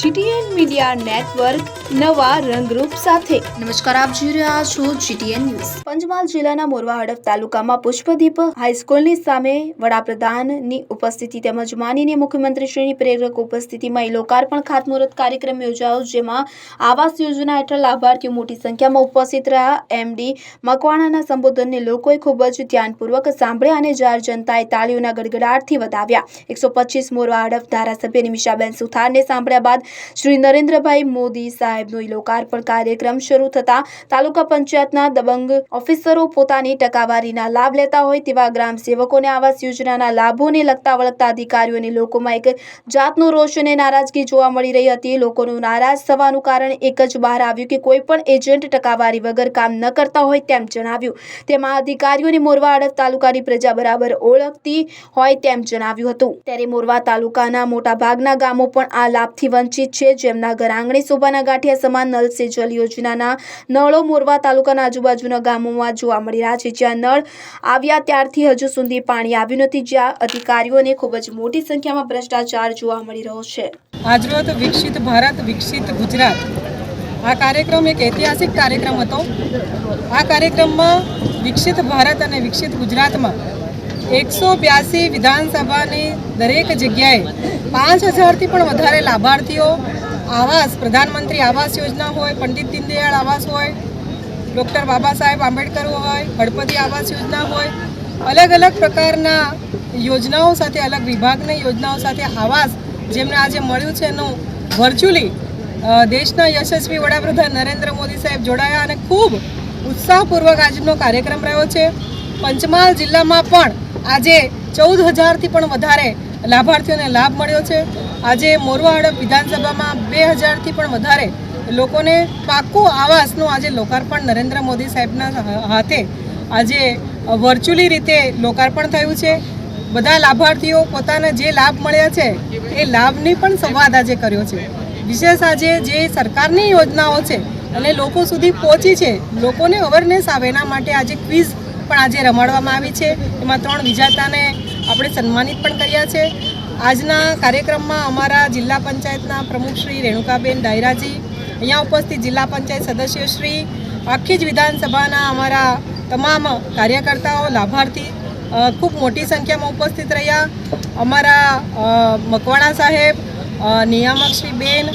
GTN media network નવા રંગરૂપ સાથે. નમસ્કાર, આપ જોઈ રહ્યા છો જીટીએન ન્યૂઝ. પંચમહાલ જિલ્લાના મોરવા હડફ તાલુકામાં પુષ્પદીપ હાઈસ્કૂલની સામે વડાપ્રધાનની ઉપસ્થિતિ તેમજ માનનીય મુખ્યમંત્રીશ્રીની પ્રેરક ઉપસ્થિતિમાં એ લોકાર્પણ ખાતમુહૂર્ત કાર્યક્રમ યોજાયો, જેમાં આવાસ યોજના હેઠળ લાભાર્થીઓ મોટી સંખ્યામાં ઉપસ્થિત રહ્યા. એમડી મકવાણાના સંબોધનને લોકોએ ખૂબ જ ધ્યાનપૂર્વક સાંભળ્યા અને જાર જનતાએ તાળીઓના ગડગડાટથી વધાવ્યા. એકસો પચીસ મોરવા હડફ ધારાસભ્ય નિમિષાબેન સુથારને સાંભળ્યા બાદ શ્રી નરેન્દ્રભાઈ મોદી સાહેબનો લોકાર્પણ કાર્યક્રમ શરૂ થતા તાલુકા પંચાયતના દબંગ ઓફિસરો પોતાની ટકાવારીના લાભ લેતા હોય તેવા ગ્રામ સેવકોને આવાસ યોજનાના લાભોને લગતા વળગતા અધિકારીઓને લોકોમાં એક જાતનો રોષ અને નારાજગી જોવા મળી રહી હતી. લોકોનું નારાજ થવાનું કારણ એક જ બહાર આવ્યું કે કોઈ પણ એજન્ટ ટકાવારી વગર કામ ન કરતા હોય તેમ જણાવ્યું. તેમાં અધિકારીઓને મોરવા હડફ તાલુકાની પ્રજા બરાબર ઓળખતી હોય તેમ જણાવ્યું હતું. ત્યારે મોરવા તાલુકાના મોટા ભાગના ગામો પણ આ લાભથી વંચિત છે. જેમના ઘર આંગણે શોભાના ગાંઠિયા સમાન નળ સે જલ યોજનાના નળો મોરવા તાલુકાના આજુબાજુના ગામોમાં જોવા મળી રહ્યા છે. જ્યાં નળ આવ્યા ત્યારથી હજુ સુધી પાણી આવ્યું નથી. જ્યાં અધિકારીઓને ખૂબ જ મોટી સંખ્યામાં ભ્રષ્ટાચાર જોવા મળી રહ્યો છે. આજરોજ વિકસિત ભારત, વિકસિત ગુજરાત. આ કાર્યક્રમ એક ઐતિહાસિક કાર્યક્રમ હતો. આ કાર્યક્રમમાં વિકસિત ભારત અને વિકસિત ગુજરાતમાં એકસો બ્યાસી વિધાનસભાની દરેક જગ્યાએ પાંચ હજારથી પણ વધારે લાભાર્થીઓ આવાસ, પ્રધાનમંત્રી આવાસ યોજના હોય, પંડિત દીનદયાળ આવાસ હોય, ડૉક્ટર બાબા સાહેબ આંબેડકર હોય ગણપતિ આવાસ યોજના હોય, અલગ અલગ પ્રકારના યોજનાઓ સાથે, અલગ વિભાગની યોજનાઓ સાથે આવાસ જેમને આજે મળ્યું છે એનું વર્ચ્યુઅલી દેશના યશસ્વી વડાપ્રધાન નરેન્દ્ર મોદી સાહેબ જોડાયા અને ખૂબ ઉત્સાહપૂર્વક આજનો કાર્યક્રમ રહ્યો છે. પંચમહાલ જિલ્લામાં પણ આજે ચૌદ હજારથી પણ વધારે લાભાર્થીઓને લાભ મળ્યો છે. આજે મોરવા હડપ વિધાનસભામાં બે હજારથી પણ વધારે લોકોને પાક્કું આવાસનું આજે લોકાર્પણ નરેન્દ્ર મોદી સાહેબના હાથે આજે વર્ચ્યુઅલી રીતે લોકાર્પણ થયું છે. બધા લાભાર્થીઓ પોતાને જે લાભ મળ્યા છે, એ લાભની પણ સંવાદ આજે કર્યો છે. વિશેષ આજે જે સરકારની યોજનાઓ છે અને લોકો સુધી પહોંચી છે, લોકોને અવેરનેસ આવે એના માટે આજે ક્વિઝ પણ આજે રમાડવામાં આવી છે. એમાં ત્રણ વિજેતાને આપણે સન્માનિત પણ કર્યા છે. આજના કાર્યક્રમમાં અમારા જિલ્લા પંચાયતના પ્રમુખ શ્રી રેણુકાબેન ડાયરાજી, અહીંયા ઉપસ્થિત જિલ્લા પંચાયત સદસ્યશ્રી આખી જ વિધાનસભાના અમારા તમામ કાર્યકર્તાઓ, લાભાર્થી ખૂબ મોટી સંખ્યામાં ઉપસ્થિત રહ્યા. અમારા મકવાણા સાહેબ નિયામક શ્રી બેન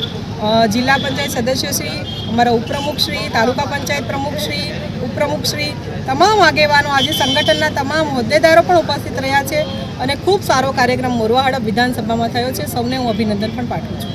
જિલ્લા પંચાયત સદસ્યશ્રી અમારા ઉપપ્રમુખશ્રી તાલુકા પંચાયત પ્રમુખશ્રી ઉપપ્રમુખશ્રી તમામ આગેવાનો આજે સંગઠનના તમામ હોદ્દેદારો પણ ઉપસ્થિત રહ્યા છે અને ખૂબ સારો કાર્યક્રમ મોરવા વિધાનસભામાં થયો છે. સૌને હું અભિનંદન પણ પાઠવું છું.